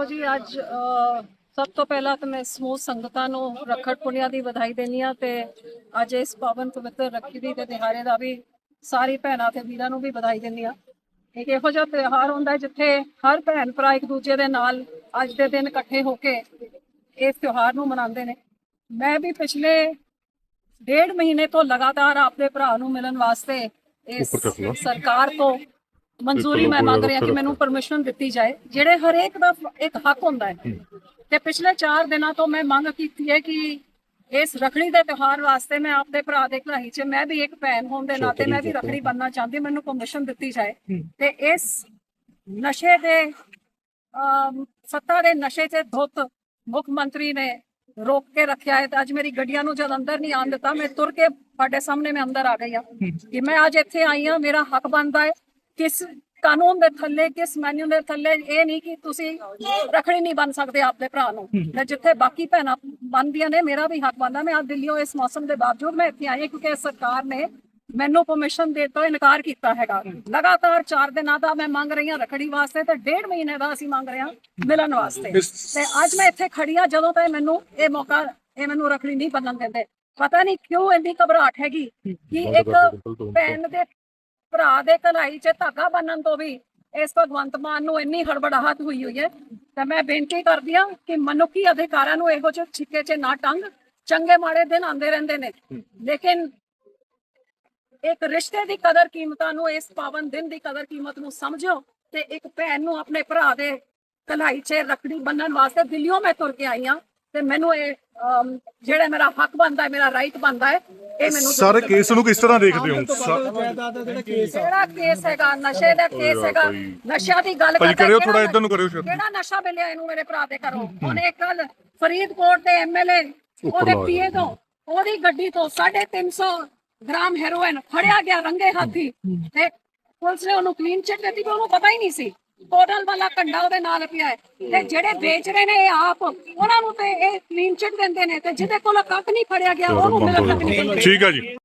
ਦੇਖੋ ਜੀ ਅੱਜ ਸਭ ਤੋਂ ਪਹਿਲਾਂ ਤਾਂ ਮੈਂ ਸਮੂਹ ਸੰਗਤਾਂ ਨੂੰ ਰੱਖੜ ਪੁੰਨਿਆ ਦੀ ਵਧਾਈ ਦੇਣੀ ਆ ਤੇ ਅੱਜ ਇਸ ਪਾਵਨ ਪਵਿੱਤਰ ਰੱਖੀ ਦੀ ਤੇ ਦਿਹਾੜੇ ਦਾ ਵੀ ਸਾਰੀ ਭੈਣਾਂ ਤੇ ਵੀਰਾਂ ਨੂੰ ਵੀ ਵਧਾਈ ਦਿੰਦੀ ਆ ਇੱਕ ਇਹੋ ਜਿਹਾ ਤਿਉਹਾਰ ਹੁੰਦਾ ਜਿੱਥੇ ਹਰ ਭੈਣ ਭਰਾ ਇੱਕ ਦੂਜੇ ਦੇ ਨਾਲ ਅੱਜ ਦੇ ਦਿਨ ਇਕੱਠੇ ਹੋ ਕੇ ਇਸ ਤਿਉਹਾਰ ਨੂੰ ਮਨਾਉਂਦੇ ਨੇ ਮੈਂ ਵੀ ਪਿਛਲੇ ਡੇਢ ਮਹੀਨੇ ਤੋਂ ਲਗਾਤਾਰ ਆਪਣੇ ਭਰਾ ਨੂੰ ਮਿਲਣ ਵਾਸਤੇ ਇਸ। ਸਰਕਾਰ ਤੋਂ ਮਨਜ਼ੂਰੀ ਮੈਂ ਮੰਗ ਰਹੀ ਕਿ ਮੈਨੂੰ ਪਰਮਿਸ਼ਨ ਦਿੱਤੀ ਜਾਏ ਜਿਹੜੇ ਹਰੇਕ ਦਾ ਇੱਕ ਹੱਕ ਹੁੰਦਾ ਹੈ। ਤੇ ਪਿਛਲੇ 4 ਦਿਨਾਂ ਤੋਂ ਮੈਂ ਮੰਗ ਕੀਤੀ ਹੈ ਕਿ ਇਸ ਰਖੜੀ ਦੇ ਤਿਉਹਾਰ ਵਾਸਤੇ ਮੈਂ ਆਪਣੇ ਭਰਾ ਦੇ ਘਲਾਈ 'ਚ ਮੈਂ ਵੀ ਇੱਕ ਭੈਣ ਹੋਣ ਦੇ ਨਾਤੇ ਮੈਂ ਵੀ ਰਖੜੀ ਬੰਨਣਾ ਚਾਹੁੰਦੀ ਮੈਨੂੰ ਪਰਮਿਸ਼ਨ ਦਿੱਤੀ ਜਾਏ। ਤੇ ਇਸ ਨਸ਼ੇ ਦੇ ਸੱਤਾ ਦੇ ਨਸ਼ੇ 'ਚ ਧੁੱਤ ਮੁੱਖ ਮੰਤਰੀ ਨੇ ਰੋਕ ਕੇ ਰੱਖਿਆ ਹੈ। ਤੇ ਅੱਜ ਮੇਰੀ ਗੱਡੀਆਂ ਨੂੰ ਜਦ ਅੰਦਰ ਨਹੀਂ ਆਉਣ ਦਿੱਤਾ ਮੈਂ ਤੁਰ ਕੇ ਤੁਹਾਡੇ ਸਾਹਮਣੇ ਮੈਂ ਅੰਦਰ ਆ ਗਈ ਹਾਂ। ਕਿ ਮੈਂ ਅੱਜ ਇੱਥੇ ਆਈ ਹਾਂ ਮੇਰਾ ਹੱਕ ਬਣਦਾ ਹੈ। ਕਿਸ ਕਾਨੂੰਨ ਦੇ ਥੱਲੇ ਕਿਸ ਮੈਨੂ ਦੇ ਥੱਲੇ ਇਹ ਨਹੀਂ ਕਿ ਤੁਸੀਂ ਰਖੜੀ ਨਹੀਂ ਬਣ ਸਕਦੇ ਆਪਣੇ ਭਰਾ ਨੂੰ। ਤੇ ਜਿੱਥੇ ਬਾਕੀ ਭੈਣਾਂ ਬਣਦੀਆਂ ਨੇ ਮੇਰਾ ਵੀ ਹੱਕ ਬਣਦਾ। ਮੈਂ ਅੱਜ ਦਿੱਲੀੋਂ ਇਸ ਮੌਸਮ ਦੇ ਬਾਵਜੂਦ ਮੈਂ ਇੱਥੇ ਆਈ ਕਿਉਂਕਿ ਸਰਕਾਰ ਨੇ ਮੈਨੂੰ ਪਰਮਿਸ਼ਨ ਦੇਣ ਤੋਂ ਇਨਕਾਰ ਕੀਤਾ ਹੈਗਾ। ਲਗਾਤਾਰ 4 ਦਿਨਾਂ ਦਾ ਮੈਂ ਮੰਗ ਰਹੀ ਹਾਂ ਰਖੜੀ ਵਾਸਤੇ ਤੇ ਡੇਢ ਮਹੀਨੇ ਦਾ ਅਸੀਂ ਮੰਗ ਰਹੇ ਹਾਂ ਮਿਲਣ ਵਾਸਤੇ। ਤੇ ਅੱਜ ਮੈਂ ਇੱਥੇ ਖੜੀ ਹਾਂ ਜਦੋਂ ਤੱਕ ਮੈਨੂੰ ਇਹ ਮੌਕਾ ਇਹ ਮੈਨੂੰ ਰਖੜੀ ਨਹੀਂ ਬੰਨਣ ਦਿੰਦੇ। ਪਤਾ ਨਹੀਂ ਕਿਉਂ ਇੰਨੀ ਘਬਰਾਹਟ ਹੈਗੀ ਕਿ ਇੱਕ ਭੈਣ ਦੇ ਭਰਾ ਦੇ ਕਲਾਈ 'ਚ ਧਾਗਾ ਬੰਨਣ ਤੋਂ ਵੀ ਇਸ ਭਗਵੰਤ ਮਾਨ ਨੂੰ ਇੰਨੀ ਹੜਬੜਾਹਟ ਹੋਈ ਹੋਈ ਹੈ। ਤਾਂ ਮੈਂ ਬੇਨਤੀ ਕਰਦੀ ਹਾਂ ਕਿ ਮਨੁੱਖੀ ਅਧਿਕਾਰਾਂ ਨੂੰ ਇਹੋ ਜਿਹੇ ਛਿੱਕੇ 'ਚ ਨਾ ਟੰਗ, ਚੰਗੇ ਮਾੜੇ ਦਿਨ ਆਉਂਦੇ ਰਹਿੰਦੇ ਨੇ। ਲੇਕਿਨ ਇੱਕ ਰਿਸ਼ਤੇ ਦੀ ਕਦਰ ਕੀਮਤਾਂ ਨੂੰ, ਇਸ ਪਾਵਨ ਦਿਨ ਦੀ ਕਦਰ ਕੀਮਤ ਨੂੰ ਸਮਝੋ ਤੇ ਇੱਕ ਭੈਣ ਨੂੰ ਆਪਣੇ ਭਰਾ ਦੇ ਕਲਾਈ 'ਚ ਰੱਖੜੀ ਬੰਨਣ ਵਾਸਤੇ ਦਿੱਲੀੋਂ ਮੈਂ ਤੁਰ ਕੇ ਆਈ ਹਾਂ। ਤੇ ਮੈਨੂੰ ਇਹ ਅਮ, ਜਿਹੜਾ ਮੇਰਾ ਹੱਕ ਬਣਦਾ ਹੈ ਮੇਰਾ ਰਾਈਟ ਬਣਦਾ ਹੈ ਇਹ ਮੈਨੂੰ ਸਾਰੇ ਕੇਸ ਨੂੰ ਕਿਸ ਤਰ੍ਹਾਂ ਦੇਖਦੇ ਹੋ? ਸਾ- ਜਾਇਦਾਦ ਦਾ ਜਿਹੜਾ ਕੇਸ ਆ ਜਿਹੜਾ ਕੇਸ ਹੈਗਾ? ਨਸ਼ੇ ਦਾ ਕੇਸ ਹੈਗਾ। ਨਸ਼ਿਆਂ ਦੀ ਗੱਲ ਕਰਦਾ ਕਰਿਓ ਕਿਹੜਾ ਥੋੜਾ ਇਧਰ ਨੂੰ ਕਰਿਓ ਸ਼ਰ ਕਿਹੜਾ ਨਸ਼ਾ ਮਿਲਿਆ ਇਹਨੂੰ ਮੇਰੇ ਭਰਾ ਦੇ ਘਰੋਂ? ਉਹਨੇ ਕੱਲ ਫਰੀਦਕੋਟ ਦੇ ਐਮਐਲਏ ਉਹਦੇ ਪੀਏ ਤੋਂ ਉਹਦੀ ਗੱਡੀ ਤੋਂ 350 ਗ੍ਰਾਮ ਹੈਰੋਇਨ ਫੜਿਆ ਗਿਆ ਰੰਗੇ ਹੱਥੀ। ਤੇ ਪੁਲਿਸ ਨੇ ਉਹਨੂੰ ਕਲੀਨ ਚਿੱਟ ਦਿੱਤੀ ਪਰ ਉਹਨੂੰ ਪਤਾ ਹੀ ਨਹੀਂ ਸੀ। ਟੋਟਲ ਵਾਲਾ ਕੰਡਾ ਉਹਦੇ ਨਾਲ ਪਿਆ ਹੈ। ਤੇ ਜਿਹੜੇ ਵੇਚ ਰਹੇ ਨੇ ਇਹ ਆਪ ਉਹਨਾਂ ਨੂੰ ਤੇ ਇਹ ਕਲੀਨ ਚਿੱਟ ਦਿੰਦੇ ਨੇ ਤੇ ਜਿਹਦੇ ਕੋਲ ਕੱਖ ਨਹੀਂ ਫੜਿਆ ਗਿਆ ਉਹਨੂੰ ਮਿਲਣ ਤੱਕ ਨਹੀਂ। ਦਿੰਦੇ ਠੀਕ ਹੈ ਜੀ।